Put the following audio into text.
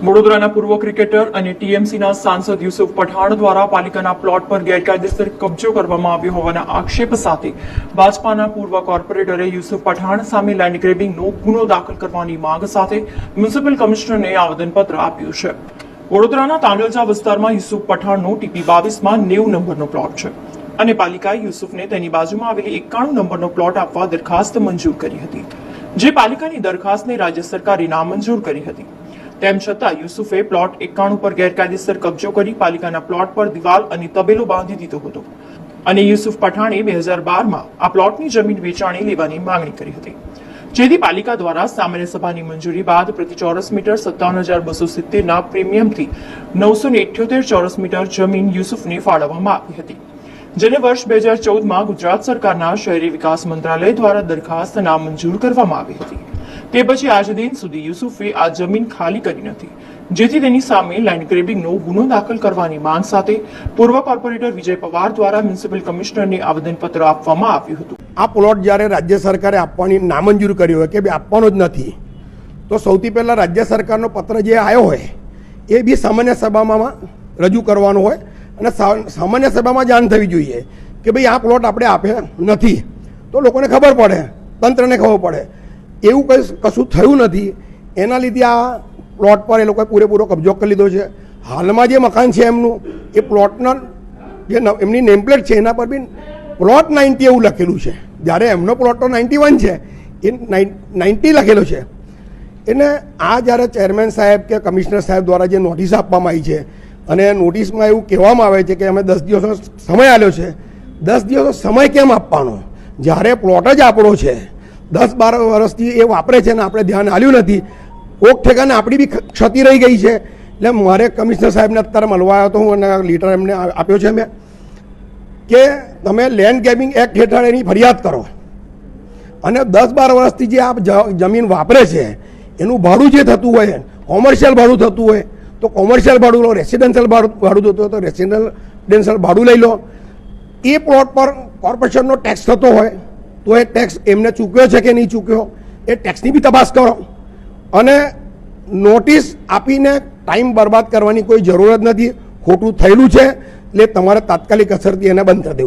વડોદરાના પૂર્વ ક્રિકેટર અને ટીએમસીના સાંસદ યુસુફ પઠાણ દ્વારા પાલિકાના પ્લોટ પર ગેરકાયદેસર કબજો કરવામાં આવ્યો હોવાના આક્ષેપ સાથે ભાજપાના પૂર્વ કોર્પોરેટરે યુસુફ પઠાણ સામે લેન્ડ ગ્રેબિંગનો ગુનો દાખલ કરવાની માંગ સાથે મ્યુનિસિપલ કમિશનરને આવેદનપત્ર આપ્યું છે. વડોદરાના તાંડલજા વિસ્તારમાં યુસુફ પઠાણનો ટીપી બાવીસમાં નેવું નંબરનો પ્લોટ છે અને પાલિકાએ યુસુફને તેની બાજુમાં આવેલી એકાણું નંબરનો પ્લોટ આપવા દરખાસ્ત મંજૂર કરી હતી. જે પાલિકાની દરખાસ્તને રાજ્ય સરકારે નામંજૂર કરી હતી. તેમ છતાં યુસુફે પ્લોટ એકાણું પર ગેરકાયદેસર કબજો કરી પાલિકાના પ્લોટ પર દિવાલ અને તબેલો બાંધી દીધો હતો. અને યુસુફ પઠાણે બે હજાર બારમાં આ પ્લોટની જમીન વેચાણી લેવાની માંગણી કરી હતી. જેથી પાલિકા દ્વારા સામાન્ય સભાની મંજૂરી બાદ પ્રતિ ચોરસ મીટર સત્તાવન હજાર બસો સિત્તેરના પ્રીમિયમથી નવસો ને ચોરસ મીટર જમીન યુસુફને ફાળવવામાં આવી હતી. જેને વર્ષ બે હજાર ચૌદમાં ગુજરાત સરકારના શહેરી વિકાસ મંત્રાલય દ્વારા દરખાસ્ત નામંજૂર કરવામાં આવી હતી. તે પછી આજ દિન સુધી યુસુફે આ જમીન ખાલી કરી નથી, જેથી તેની સામે લેન્ડ ગ્રેબિંગનો ગુનો દાખલ કરવાની માંગ સાથે પૂર્વ કોર્પોરેટર વિજય પવાર દ્વારા મ્યુનિસિપલ કમિશનરને આવેદનપત્ર આપવામાં આવ્યું હતું. આ પ્લોટ જ્યારે રાજ્ય સરકારે આપવાની નામંજૂર કર્યો હોય કે ભાઈ આપવાનો જ નથી, તો સૌથી પહેલાં રાજ્ય સરકારનો પત્ર જે આવ્યો હોય, એ બી સામાન્ય સભામાં રજૂ કરવાનો હોય અને સામાન્ય સભામાં જાણ થવી જોઈએ કે ભાઈ આ પ્લોટ આપણે આપે નથી. તો લોકોને ખબર પડે, તંત્રને ખબર પડે એવું કંઈ કશું થયું નથી. એના લીધે આ પ્લોટ પર એ લોકોએ પૂરેપૂરો કબજો કરી લીધો છે. હાલમાં જે મકાન છે એમનું, એ પ્લોટના જે એમની નેમપ્લેટ છે, એના પર બી પ્લોટ નાઇન્ટી એવું લખેલું છે. જ્યારે એમનો પ્લોટ તો નાઇન્ટી વન છે, એ નાઇન્ટી લખેલો છે. એને આ જ્યારે ચેરમેન સાહેબ કે કમિશનર સાહેબ દ્વારા જે નોટિસ આપવામાં આવી છે, અને નોટિસમાં એવું કહેવામાં આવે છે કે અમે દસ દિવસનો સમય આપ્યો છે. દસ દિવસનો સમય કેમ આપવાનો? જ્યારે પ્લોટ જ આપણો છે દસ બાર વર્ષથી એ વાપરે છે ને આપણે ધ્યાન આલ્યું નથી. કોક ઠેકાને આપણી બી ક્ષતિ રહી ગઈ છે. એટલે મારે કમિશનર સાહેબને અત્યારે મળવા આવ્યો તો હું અને લીટર એમને આપ્યો છે મેં કે તમે લેન્ડ ગેમિંગ એક્ટ હેઠળ એની ફરિયાદ કરો. અને દસ બાર વર્ષથી જે આ જમીન વાપરે છે, એનું ભાડું જે થતું હોય કોમર્શિયલ ભાડું થતું હોય, તો કોમર્શિયલ ભાડું લો રેસિડેન્શિયલ ભાડું ભાડું થતું હોય તો રેસિડેન્શિયલ ભાડું લઈ લો. એ પ્લોટ પર કોર્પોરેશનનો ટેક્સ થતો હોય. તો એ ટેક્સ એમને ચૂક્યો છે કે નહીં ચૂક્યો, એ ટેક્સની બી તપાસ કરો. અને નોટિસ આપીને ટાઈમ બરબાદ કરવાની કોઈ જરૂરત નથી. ખોટું થયેલું છે, એટલે તમારે તાત્કાલિક અસરથી એને બંધ કરી દેવું.